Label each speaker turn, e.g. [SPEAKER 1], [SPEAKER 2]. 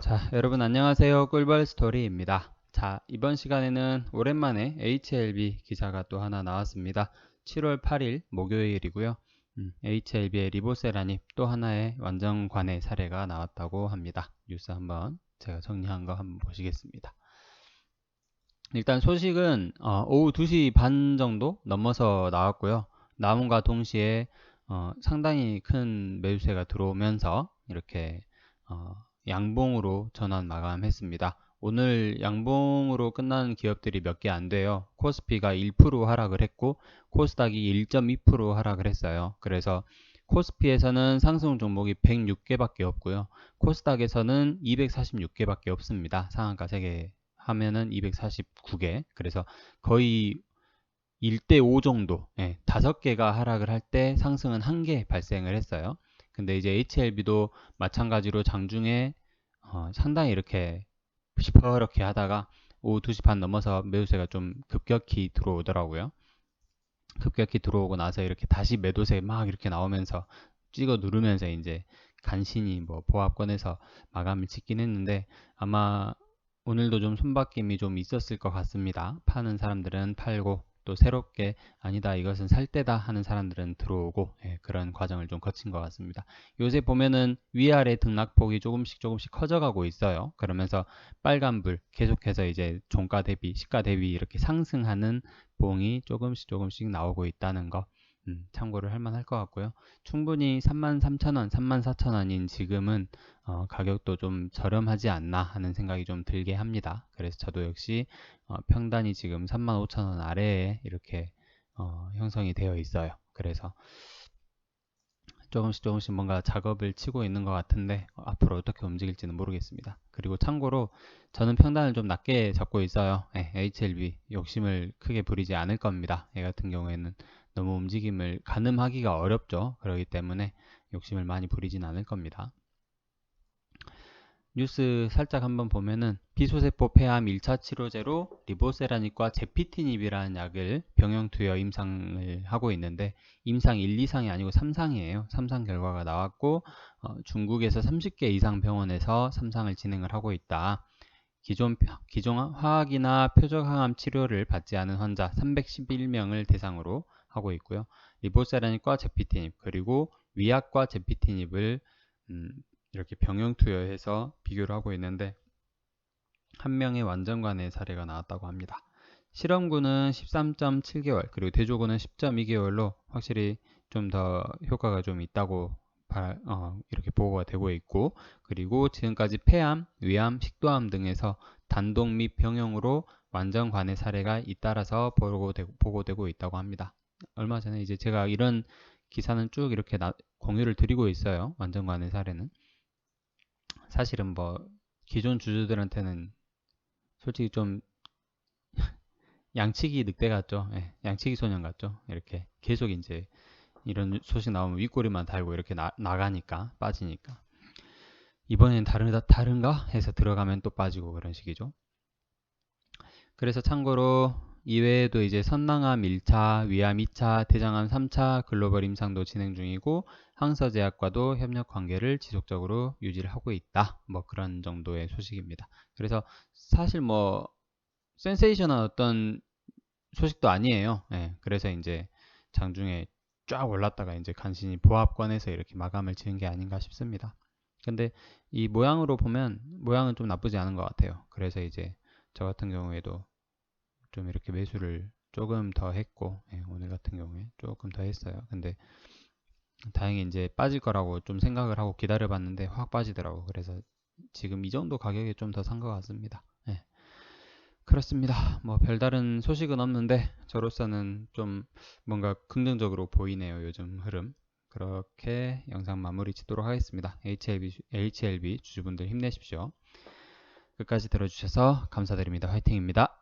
[SPEAKER 1] 자, 여러분 안녕하세요. 꿀벌 스토리입니다. 자, 이번 시간에는 오랜만에 HLB 기사가 또 하나 나왔습니다. 7월 8일 목요일이고요. 음, HLB의 리보세라님 또 하나의 완전 관해 사례가 나왔다고 합니다. 뉴스 한번 제가 정리한 거 한번 보시겠습니다. 일단 소식은 어, 오후 2시 반 정도 넘어서 나왔고요. 나온과 동시에 어, 상당히 큰 매수세가 들어오면서 이렇게 어, 양봉으로 전환 마감했습니다. 오늘 양봉으로 끝난 기업들이 몇 개 안 돼요. 코스피가 1% 하락을 했고 코스닥이 1.2% 하락을 했어요. 그래서 코스피에서는 상승 종목이 106개밖에 없고요. 코스닥에서는 246개밖에 없습니다. 상한가 3개 하면은 249개. 그래서 거의 1대 5 정도, 예, 5개가 하락을 할 때 상승은 1개 발생을 했어요. 근데 이제 HLB도 마찬가지로 장중에 어, 상당히 이렇게 시퍼렇게 하다가 오후 2시 반 넘어서 매도세가 좀 급격히 들어오더라고요. 급격히 들어오고 나서 이렇게 다시 매도세 막 이렇게 나오면서 찍어 누르면서 이제 간신히 뭐 보합권에서 마감을 짓긴 했는데 아마 오늘도 좀 손바뀜이 좀 있었을 것 같습니다. 파는 사람들은 팔고 또 새롭게 아니다 이것은 살 때다 하는 사람들은 들어오고 예, 그런 과정을 좀 거친 것 같습니다. 요새 보면은 위아래 등락폭이 조금씩 조금씩 커져가고 있어요. 그러면서 빨간불 계속해서 이제 종가 대비 시가 대비 이렇게 상승하는 봉이 조금씩 조금씩 나오고 있다는 거 음, 참고를 할 만할 것 같고요. 충분히 33,000원, 34,000원인 지금은 어, 가격도 좀 저렴하지 않나 하는 생각이 좀 들게 합니다. 그래서 저도 역시 어, 평단이 지금 35,000원 아래에 이렇게 어, 형성이 되어 있어요. 그래서 조금씩 조금씩 뭔가 작업을 치고 있는 것 같은데 어, 앞으로 어떻게 움직일지는 모르겠습니다. 그리고 참고로 저는 평단을 좀 낮게 잡고 있어요. 네, HLB 욕심을 크게 부리지 않을 겁니다. 얘 같은 경우에는 너무 움직임을 가늠하기가 어렵죠. 그렇기 때문에 욕심을 많이 부리진 않을 겁니다. 뉴스 살짝 한번 보면은 비소세포 폐암 1차 치료제로 리보세라닉과 제피티닙이라는 약을 병용 투여 임상을 하고 있는데 임상 1, 2상이 아니고 3상이에요. 3상 결과가 나왔고 어, 중국에서 30개 이상 병원에서 3상을 진행을 하고 있다. 기존, 기존 화학이나 표적 항암 치료를 받지 않은 환자 311명을 대상으로 하고 있고요. 리보세라닉과 제피티닙 그리고 위약과 제피티닙을 음, 이렇게 병용 투여해서 비교를 하고 있는데 한 명의 완전관의 사례가 나왔다고 합니다. 실험군은 13.7개월 그리고 대조군은 10.2개월로 확실히 좀 더 효과가 좀 있다고 어, 이렇게 보고가 되고 있고 그리고 지금까지 폐암, 위암, 식도암 등에서 단독 및 병용으로 완전 관의 사례가 잇따라서 보고되고 있다고 합니다. 얼마 전에 이제 제가 이런 기사는 쭉 이렇게 나, 공유를 드리고 있어요. 완전 관의 사례는. 사실은 뭐 기존 주주들한테는 솔직히 좀 양치기 늑대 같죠. 예, 양치기 소년 같죠. 이렇게 계속 이제 이런 소식 나오면 윗꼬리만 달고 이렇게 나, 나가니까 빠지니까 이번엔 다르다 다른가 해서 들어가면 또 빠지고 그런 식이죠. 그래서 참고로 이외에도 이제 선낭암 1차, 위암 2차, 대장암 3차 글로벌 임상도 진행 중이고 항서제약과도 협력 관계를 지속적으로 유지를 하고 있다. 뭐 그런 정도의 소식입니다. 그래서 사실 뭐 센세이션한 어떤 소식도 아니에요. 네, 그래서 이제 장중에 쫙 올랐다가 이제 간신히 보합권에서 이렇게 마감을 지은 게 아닌가 싶습니다. 근데 이 모양으로 보면 모양은 좀 나쁘지 않은 것 같아요. 그래서 이제 저 같은 경우에도 좀 이렇게 매수를 조금 더 했고 예, 오늘 같은 경우에 조금 더 했어요. 근데 다행히 이제 빠질 거라고 좀 생각을 하고 기다려 봤는데 확 빠지더라고. 그래서 지금 이 정도 가격에 좀 더 산 것 같습니다. 예. 그렇습니다. 뭐 별다른 소식은 없는데 저로서는 좀 뭔가 긍정적으로 보이네요. 요즘 흐름. 그렇게 영상 마무리 짓도록 하겠습니다. HLB, HLB 주주분들 힘내십시오. 끝까지 들어주셔서 감사드립니다. 화이팅입니다.